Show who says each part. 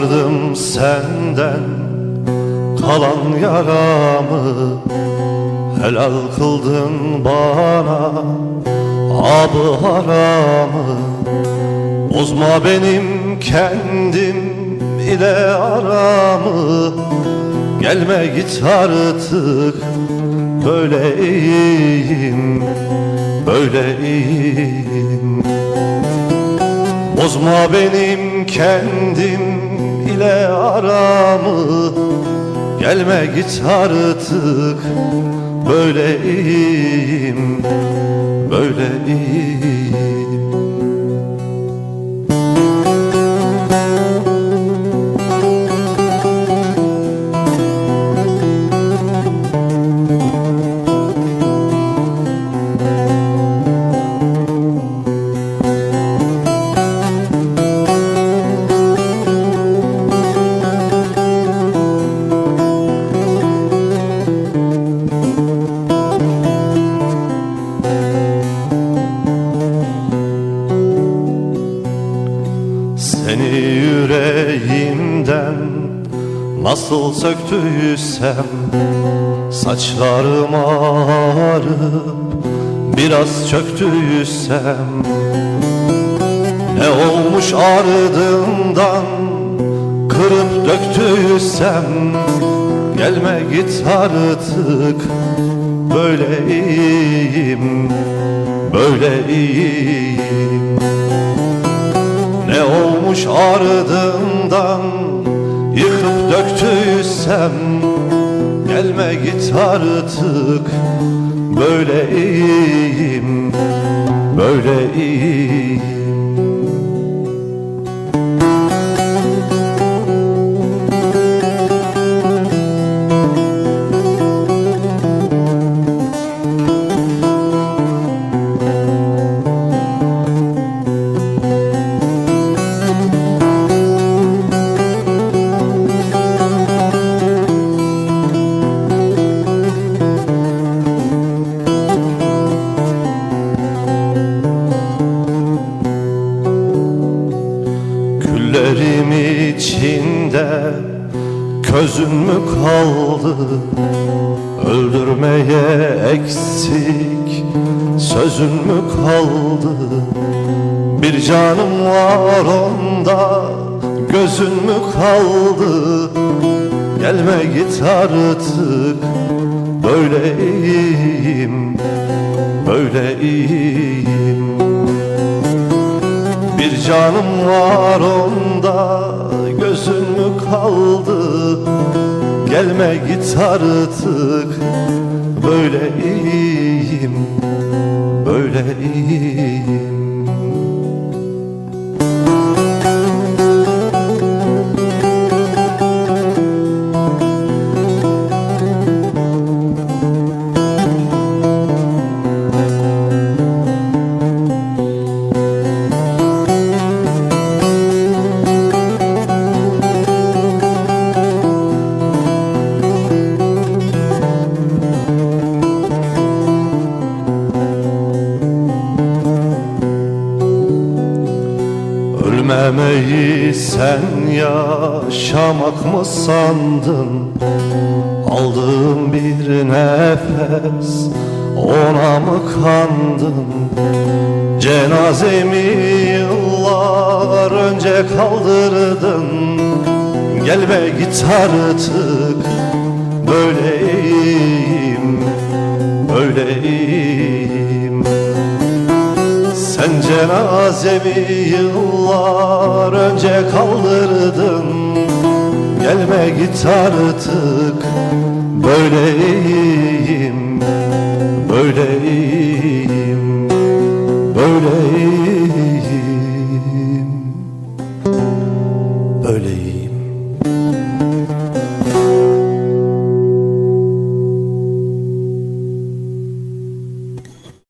Speaker 1: Sardım senden kalan yaramı Helal kıldın bana abı haramı. Bozma benim kendim ile aramı. Gelme git artık böyle iyiyim Böyle iyiyim. Bozma benim kendim ile aramı. Gelme git artık Böyle iyiyim yüreğimden nasıl söktüysem Saçlarım ağrıp biraz çöktüysem Ne olmuş ardından kırıp döktüysem Gelme git artık böyle iyiyim Böyle iyiyim olmuş ardından Yıkıp döktüysem Gelme git artık Böyle iyiyim Böyle iyiyim Küllerim içinde közün mü kaldı? Öldürmeye eksik sözün mü kaldı? Bir canım var onda gözün mü kaldı? Gelme git artık böyle iyiyim Böyle iyiyim bir canım var onda gözün mü kaldı? Gelme git artık böyle iyiyim Böyle iyiyim Ölmemeyi sen yaşamak mı sandın? Aldığım bir nefes ona mı kandın? Cenazemi yıllar önce kaldırdın? Gelme git artık böyle iyiyim Böyle iyiyim. sen Cenazemi yıllar önce kaldırdım. Gelme git artık Böyle iyiyim Böyle iyiyim Böyle